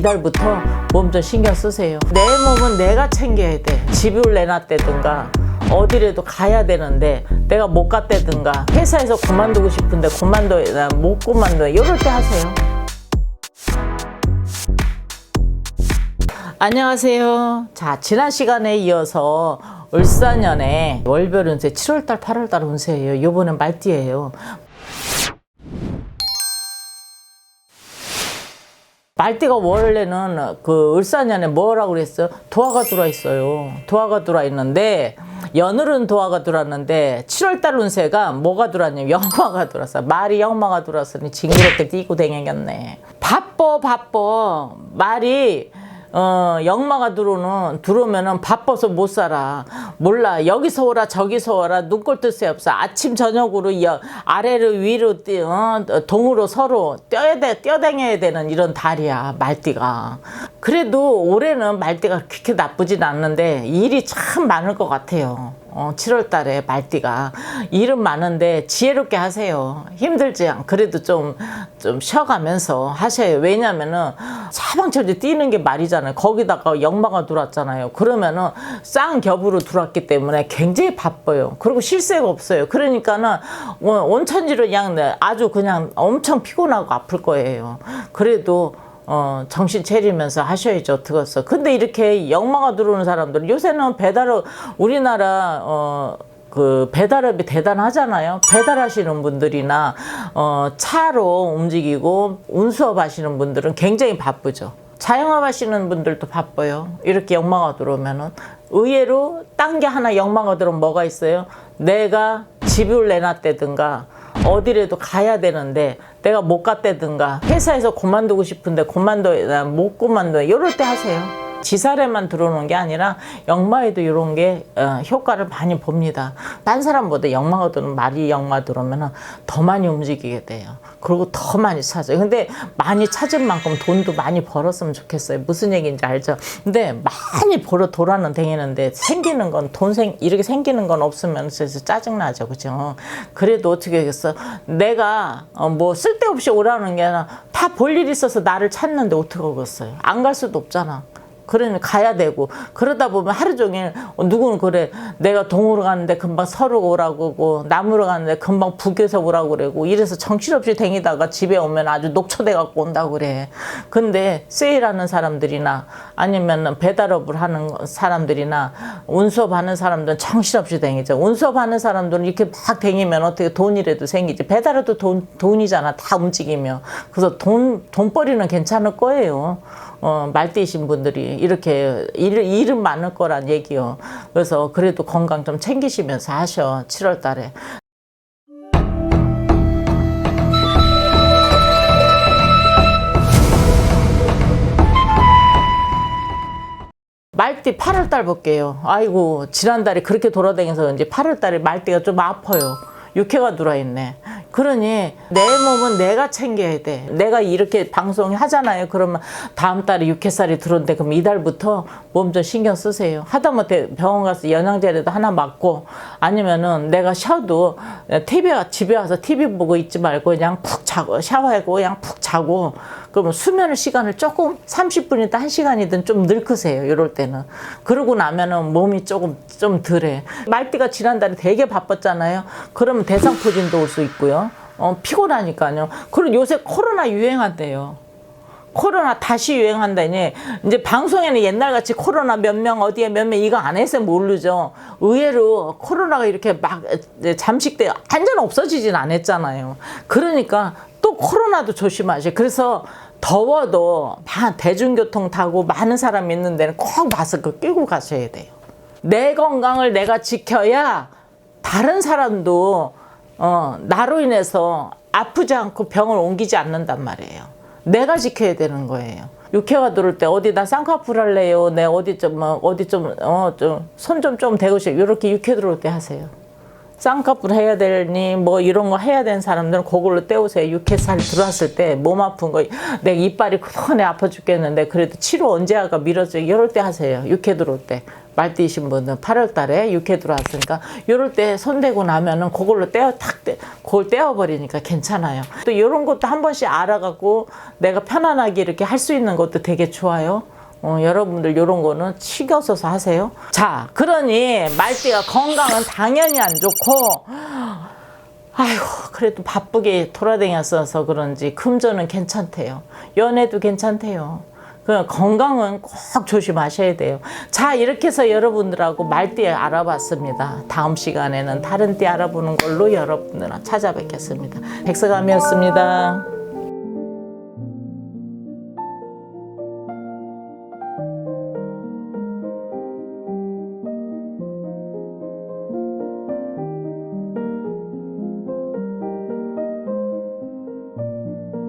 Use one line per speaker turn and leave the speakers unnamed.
이달부터 몸 좀 신경 쓰세요. 내 몸은 내가 챙겨야 돼. 집을 내놨다든가 어디라도 가야 되는데 내가 못 갔다든가 회사에서 그만두고 싶은데 그만둬야 못 그만둬 이럴 때 하세요. 안녕하세요. 자, 지난 시간에 이어서 을사년에 월별 운세 7월달, 8월달 운세예요. 요번엔 말띠예요. 말띠가 원래는 그 을사년에 뭐라고 그랬어요? 도화가 들어와 있어요. 도화가 들어와 있는데 연을은 도화가 들어왔는데 7월달 운세가 뭐가 들어왔냐면 영마가 들어왔어. 말이 영마가 들어왔으니 징그럽게 뛰고 다니겠네. 바빠 바빠. 말이 어, 영마가 들어오는, 들어오면은 바빠서 못 살아. 몰라. 여기서 오라, 저기서 오라. 눈꼴 뜰 새 없어. 아침, 저녁으로 여, 아래로 위로 뛰, 어, 동으로 서로 뛰어야 돼, 뛰어다녀야 되는 이런 달이야, 말띠가. 그래도 올해는 말띠가 그렇게 나쁘진 않는데 일이 참 많을 것 같아요. 어, 7월 달에 말띠가 일은 많은데 지혜롭게 하세요. 힘들지 않. 그래도 좀, 좀 쉬어가면서 하셔요. 왜냐면은 사방철지 뛰는 게 말이잖아요. 거기다가 역마가 들어왔잖아요. 그러면은 쌍 겹으로 들어왔기 때문에 굉장히 바빠요. 그리고 쉴새가 없어요. 그러니까는 어, 온천지로 그냥 네, 아주 그냥 엄청 피곤하고 아플 거예요. 그래도 어, 정신 차리면서 하셔야죠, 어떡겠어. 근데 이렇게 역마가 들어오는 사람들, 요새는 배달, 우리나라, 어, 그 배달업이 대단하잖아요. 배달하시는 분들이나 어, 차로 움직이고 운수업 하시는 분들은 굉장히 바쁘죠. 자영업 하시는 분들도 바빠요. 이렇게 역마가 들어오면은 의외로 딴 게 하나 역마가 들어오면 뭐가 있어요? 내가 집을 내놨다든가 어디라도 가야 되는데 내가 못 갔다든가 회사에서 그만두고 싶은데 그만둬야 못 그만둬 이럴 때 하세요. 지사례만 들어오는 게 아니라 역마에도 이런 게 어, 효과를 많이 봅니다. 딴 사람보다 역마가 들어오면 말이 역마 들어오면 더 많이 움직이게 돼요. 그리고 더 많이 찾아요. 근데 많이 찾은 만큼 돈도 많이 벌었으면 좋겠어요. 무슨 얘기인지 알죠? 근데 많이 벌어 돌아는 다니는데 생기는 건 돈 생, 이렇게 생기는 건 없으면 진짜 짜증나죠. 그죠? 그래도 어떻게 하겠어? 내가 어, 뭐 쓸데없이 오라는 게 아니라 다 볼 일 있어서 나를 찾는데 어떻게 하겠어요? 안 갈 수도 없잖아. 그러니 가야 되고. 그러다 보면 하루 종일 어, 누구는 그래. 내가 동으로 가는데 금방 서로 오라고 그러고 남으로 가는데 금방 북에서 오라고 그러고 이래서 정신없이 댕기다가 집에 오면 아주 녹초돼 갖고 온다고 그래. 근데 세일하는 사람들이나 아니면 배달업을 하는 사람들이나 운수업 하는 사람들은 정신없이 댕기죠. 운수업 하는 사람들은 이렇게 막 댕기면 어떻게 돈이라도 생기지. 배달업도 돈, 돈이잖아. 다 움직이며 그래서 돈 돈벌이는 괜찮을 거예요 어, 말띠이신 분들이 이렇게 일, 일은 많을 거란 얘기요. 그래서 그래도 건강 좀 챙기시면서 하셔. 7월 달에. 말띠 8월 달 볼게요. 아이고, 지난달에 그렇게 돌아다녀서 이제 8월 달에 말띠가 좀 아파요. 육회가 들어있네. 그러니 내 몸은 내가 챙겨야 돼. 내가 이렇게 방송 하잖아요. 그러면 다음 달에 육회살이 들어온대. 그럼 이달부터 몸 좀 신경 쓰세요. 하다못해 병원 가서 영양제라도 하나 맞고 아니면은 내가 쉬어도 TV 집에 와서 TV 보고 있지 말고 그냥 푹 자고 샤워하고 그냥 푹 자고 그러면 수면 시간을 조금 30분이든 1시간이든 좀 늙으세요. 이럴 때는. 그러고 나면은 몸이 조금 좀 덜해. 말띠가 지난달에 되게 바빴잖아요. 그러면 대상포진도 올 수 있고요. 어, 피곤하니까요. 그리고 요새 코로나 유행한대요. 코로나 다시 유행한다니 이제 방송에는 옛날같이 코로나 몇 명 어디에 몇 명 이거 안 해서 모르죠 의외로 코로나가 이렇게 막 잠식돼 완전 없어지진 않았잖아요 그러니까 또 코로나도 조심하시 그래서 더워도 대중교통 타고 많은 사람 있는 데는 꼭 마스크 끼고 가셔야 돼요 내 건강을 내가 지켜야 다른 사람도 어, 나로 인해서 아프지 않고 병을 옮기지 않는단 말이에요. 내가 지켜야 되는 거예요. 육회가 들어올 때 어디 나 쌍꺼풀 할래요. 내 어디 좀 뭐, 어디 좀 어 좀 손 좀좀 대고 싶 이렇게 육회 들어올 때 하세요. 쌍꺼풀 해야 되니 뭐 이런 거 해야 되는 사람들은 그걸로 때우세요. 육회살 들어왔을 때 몸 아픈 거 내가 이빨이 크네 아파 죽겠는데 그래도 치료 언제 할까 미뤄져 이럴 때 하세요. 육회 들어올 때. 말띠이신 분은 8월 달에 육회 들어왔으니까 이럴 때 손대고 나면은 그걸로 떼어 탁 떼, 그걸 떼어 버리니까 괜찮아요. 또 이런 것도 한 번씩 알아 갖고 내가 편안하게 이렇게 할 수 있는 것도 되게 좋아요. 어, 여러분들 이런 거는 써서 하세요. 자, 그러니 말띠가 건강은 당연히 안 좋고 아이고 그래도 바쁘게 돌아다녔어서 그런지 금전은 괜찮대요. 연애도 괜찮대요. 그 건강은 꼭 조심하셔야 돼요. 자 이렇게 해서 여러분들하고 말띠 알아봤습니다. 다음 시간에는 다른 띠 알아보는 걸로 여러분들랑 찾아뵙겠습니다. 백서감이었습니다.